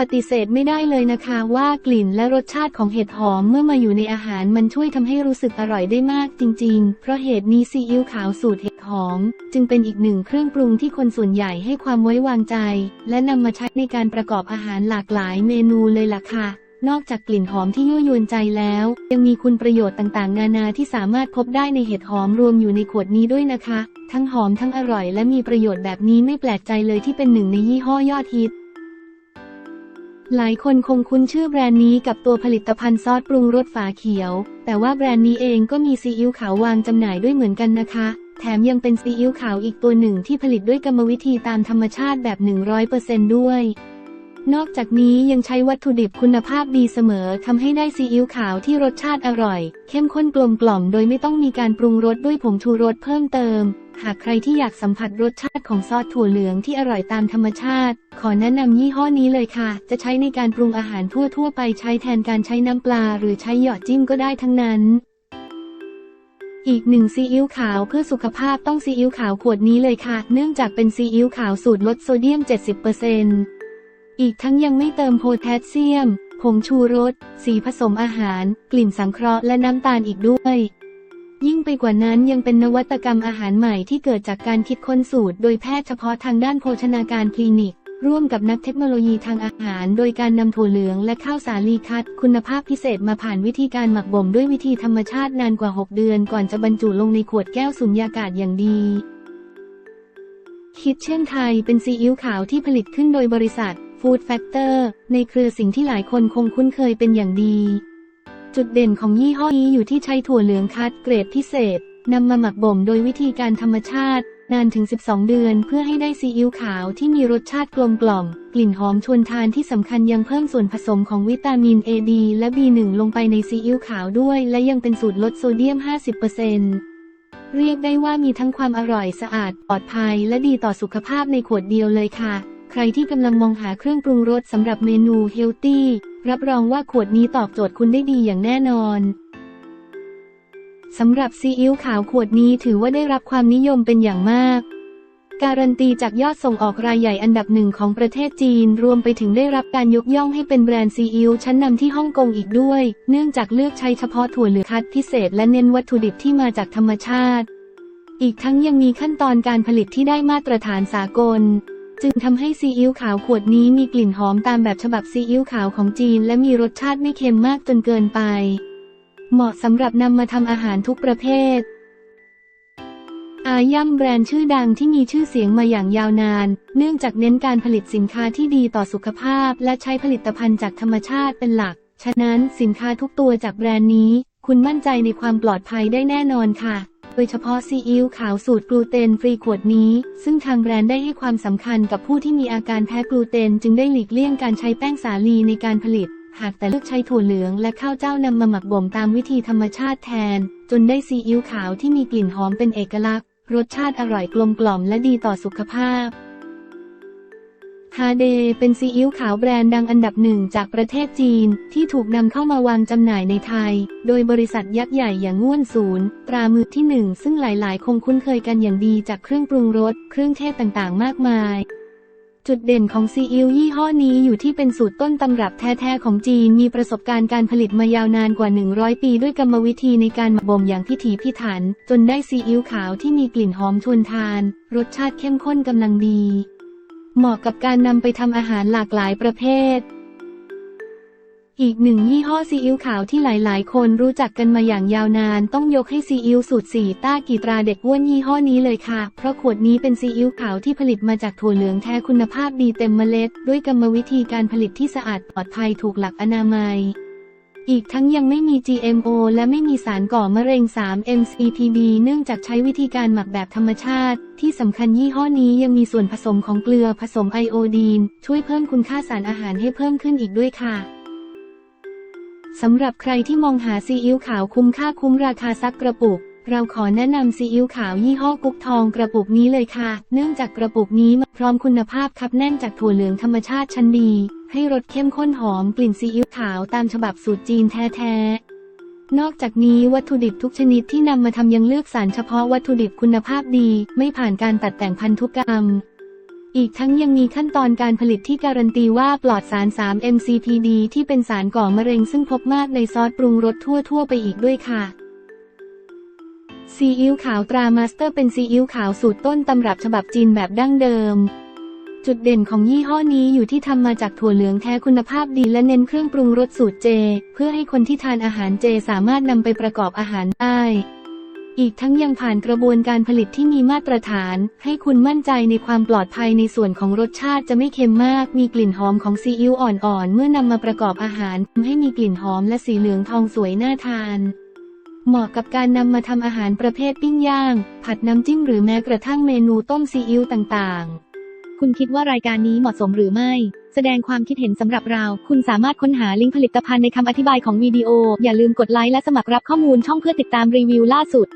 ปฏิเสธไม่ได้เลยนะคะว่ากลิ่นและรสชาติของเห็ดหอมเมื่อมาอยู่ในอาหารมันช่วยทำให้รู้สึกอร่อยได้มากจริง ๆ เพราะเหตุนี้ซีอิ๊วขาวสูตรเห็ดหอม จึงเป็นอีกหนึ่งเครื่องปรุงที่คนส่วนใหญ่ให้ความไว้วางใจ และนำมาใช้ในการประกอบอาหารหลากหลายเมนูเลยล่ะค่ะนอกจากกลิ่นหอมที่ยั่วยวนใจแล้ว ยังมีคุณประโยชน์ต่างๆ นานาที่สามารถพบได้ในเห็ดหอมรวมอยู่ในขวดนี้ด้วยนะคะ ทั้งหอมทั้งอร่อยและมีประโยชน์แบบนี้ไม่แปลกใจเลยที่เป็นหนึ่งในยี่ห้อยอดฮิต หลายคนคงคุ้นชื่อแบรนด์นี้กับตัวผลิตภัณฑ์ซอสปรุงรสฝาเขียว แต่ว่าแบรนด์นี้เองก็มีซีอิ๊วขาววางจำหน่ายด้วยเหมือนกันนะคะ แถมยังเป็นซีอิ๊วขาวอีกตัวหนึ่งที่ผลิตด้วยกรรมวิธีตามธรรมชาติแบบ 100%ด้วย นอกจากนี้ยังใช้วัตถุดิบคุณภาพดีเสมอทำให้ได้ซีอิ๊วขาวที่รสชาติอร่อย เข้มข้นกลมกล่อมโดยไม่ต้องมีการปรุงรสด้วยผงชูรสเพิ่มเติม หากใครที่อยากสัมผัสรสชาติของซอสถั่วเหลืองที่อร่อยตามธรรมชาติ ขอแนะนำยี่ห้อนี้เลยค่ะ จะใช้ในการปรุงอาหารทั่วๆ ไปใช้แทนการใช้น้ำปลา หรือใช้หยอดจิ้มก็ได้ทั้งนั้นอีกหนึ่งซีอิ๊วขาวเพื่อสุขภาพต้องซีอิ๊วขาวขวดนี้เลยค่ะ เนื่องจากเป็นซีอิ๊วขาวสูตรลดโซเดียม 70% อีกทั้งยังไม่เติมโพแทสเซียม ผงชูรส สีผสมอาหาร กลิ่นสังเคราะห์และน้ำตาลอีกด้วย ยิ่งไปกว่านั้นยังเป็นนวัตกรรมอาหารใหม่ที่เกิดจากการคิดค้นสูตร โดยแพทย์เฉพาะทางด้านโภชนาการคลินิก ร่วมกับนักเทคโนโลยีทางอาหาร โดยการนำถั่วเหลืองและข้าวสาลีคัด คุณภาพพิเศษมาผ่านวิธีการหมักบ่มด้วยวิธีธรรมชาตินานกว่า 6 เดือน ก่อนจะบรรจุลงในขวดแก้วสุญญากาศอย่างดีคิดเช่นไทยเป็นซีอิ๊วขาวที่ผลิตขึ้นโดยบริษัท Food Factor ในเครือสิ่งที่หลายคนคงคุ้นเคยเป็นอย่างดี จุดเด่นของยี่ห้อนี้อยู่ที่ใช้ถั่วเหลืองคัดเกรดพิเศษนำมาหมักบ่มโดยวิธีการธรรมชาติ นานถึง 12 เดือนเพื่อให้ได้ซีอิ๊วขาวที่มีรสชาติกลมกล่อม กลิ่นหอมชวนทานที่สำคัญยังเพิ่มส่วนผสมของวิตามิน A D และ B1 ลงไปในซีอิ๊วขาวด้วย และยังเป็นสูตรลดโซเดียม 50%เรียกได้ว่ามีทั้งความอร่อยสะอาด ปลอดภัย และดีต่อสุขภาพในขวดเดียวเลยค่ะ ใครที่กำลังมองหาเครื่องปรุงรสสำหรับเมนูเฮลตี้ รับรองว่าขวดนี้ตอบโจทย์คุณได้ดีอย่างแน่นอนสำหรับซีอิ๊วขาวขวดนี้ถือว่าได้รับความนิยมเป็นอย่างมาก การันตีจากยอดส่งออกรายใหญ่อันดับหนึ่งของประเทศจีน รวมไปถึงได้รับการยกย่องให้เป็นแบรนด์ซีอิ๊วชั้นนำที่ฮ่องกงอีกด้วย เนื่องจากเลือกใช้เฉพาะถั่วเหลืองคัดพิเศษและเน้นวัตถุดิบที่มาจากธรรมชาติ อีกทั้งยังมีขั้นตอนการผลิตที่ได้มาตรฐานสากล จึงทำให้ซีอิ๊วขาวขวดนี้มีกลิ่นหอมตามแบบฉบับซีอิ๊วขาวของจีน และมีรสชาติไม่เค็มมากจนเกินไป เหมาะสำหรับนำมาทำอาหารทุกประเภท อาย่ำแบรนด์ชื่อดังที่มีชื่อเสียงมาอย่างยาวนาน เนื่องจากเน้นการผลิตสินค้าที่ดีต่อสุขภาพ และใช้ผลิตภัณฑ์จากธรรมชาติเป็นหลัก ฉะนั้นสินค้าทุกตัวจากแบรนด์นี้ คุณมั่นใจในความปลอดภัยได้แน่นอนค่ะ โดยเฉพาะซีอิ๊วขาวสูตรกลูเตนฟรีขวดนี้ ซึ่งทางแบรนด์ได้ให้ความสำคัญกับผู้ที่มีอาการแพ้กลูเตน จึงได้หลีกเลี่ยงการใช้แป้งสาลีในการผลิต หากแต่เลือกใช้ถั่วเหลืองและข้าวเจ้านำมาหมักบ่มตามวิธีธรรมชาติแทน จนได้ซีอิ๊วขาวที่มีกลิ่นหอมเป็นเอกลักษณ์ รสชาติอร่อยกลมกล่อมและดีต่อสุขภาพ ฮาเดเป็นซีอิ๊วขาวแบรนด์ดังอันดับหนึ่งจากประเทศจีน ที่ถูกนำเข้ามาวางจำหน่ายในไทย โดยบริษัทยักษ์ใหญ่อย่างง่วนศูนย์ ตรามือที่หนึ่งซึ่งหลายๆ คงคุ้นเคยกันอย่างดีจากเครื่องปรุงรส เครื่องเทศต่างๆ มากมาย จุดเด่นของซีอิ๊วยี่ห้อนี้อยู่ที่เป็นสูตรต้นตำรับแท้ ๆ ของจีน มีประสบการณ์การผลิตมายาวนานกว่า 100 ปีด้วยกรรมวิธีในการหมักบ่มอย่างพิถีพิถัน จนได้ซีอิ๊วขาวที่มีกลิ่นหอมชวนทาน รสชาติเข้มข้นกำลังดี เหมาะกับการนำไปทำอาหารหลากหลายประเภท อีกหนึ่งยี่ห้อซีอิ๊วขาวที่หลายๆ คนรู้จักกันมาอย่างยาวนานต้องยกให้ซีอิ๊วสูตรสี่ต้ากีตราเด็กอ้วนยี่ห้อนี้เลยค่ะ เพราะขวดนี้เป็นซีอิ๊วขาวที่ผลิตมาจากถั่วเหลืองแท้คุณภาพดีเต็มเมล็ด ด้วยกรรมวิธีการผลิตที่สะอาดปลอดภัยถูกหลักอนามัย อีกทั้งยังไม่มี GMO และไม่มีสารก่อมะเร็ง 3MCPB เนื่องจากใช้วิธีการหมักแบบธรรมชาติ ที่สำคัญยี่ห้อนี้ยังมีส่วนผสมของเกลือผสมไอโอดีน ช่วยเพิ่มคุณค่าสารอาหารให้เพิ่มขึ้นอีกด้วยค่ะสำหรับใครที่มองหาซีอิ๊วขาวคุ้มค่าคุ้มราคาซักกระปุก เราขอแนะนำซีอิ๊วขาวยี่ห้อกุ๊กทองกระปุกนี้เลยค่ะ เนื่องจากกระปุกนี้มาพร้อมคุณภาพคับแน่นจากถั่วเหลืองธรรมชาติชั้นดี ให้รสเข้มข้นหอมกลิ่นซีอิ๊วขาวตามฉบับสูตรจีนแท้ๆ นอกจากนี้วัตถุดิบทุกชนิดที่นำมาทำยังเลือกสรรเฉพาะวัตถุดิบคุณภาพดี ไม่ผ่านการตัดแต่งพันธุกรรม อีกทั้งยังมีขั้นตอนการผลิตที่การันตีว่าปลอดสาร 3 MCPD ที่เป็นสารก่อมะเร็งซึ่งพบมากในซอสปรุงรสทั่วๆ ไปอีกด้วยค่ะ ซีอิ๊วขาวตรามาสเตอร์เป็นซีอิ๊วขาวสูตรต้นตำรับฉบับจีนแบบดั้งเดิม จุดเด่นของยี่ห้อนี้อยู่ที่ทำมาจากถั่วเหลืองแท้คุณภาพดีและเน้นเครื่องปรุงรสสูตรเจ เพื่อให้คนที่ทานอาหารเจสามารถนำไปประกอบอาหารได้อีกทั้งยังผ่านกระบวนการผลิตที่มีมาตรฐาน ให้คุณมั่นใจในความปลอดภัยในส่วนของรสชาติจะไม่เค็มมาก มีกลิ่นหอมของซีอิ๊วอ่อนๆ เมื่อนำมาประกอบอาหารทำให้มีกลิ่นหอมและสีเหลืองทองสวยน่าทาน เหมาะกับการนำมาทำอาหารประเภทปิ้งย่าง ผัดน้ำจิ้มหรือแม้กระทั่งเมนูต้มซีอิ๊วต่างๆ คุณคิดว่ารายการนี้เหมาะสมหรือไม่ แสดงความคิดเห็นสำหรับเรา คุณสามารถค้นหาลิงก์ผลิตภัณฑ์ในคำอธิบายของวิดีโอ อย่าลืมกดไลค์และสมัครรับข้อมูลช่องเพื่อติดตามรีวิวล่าสุด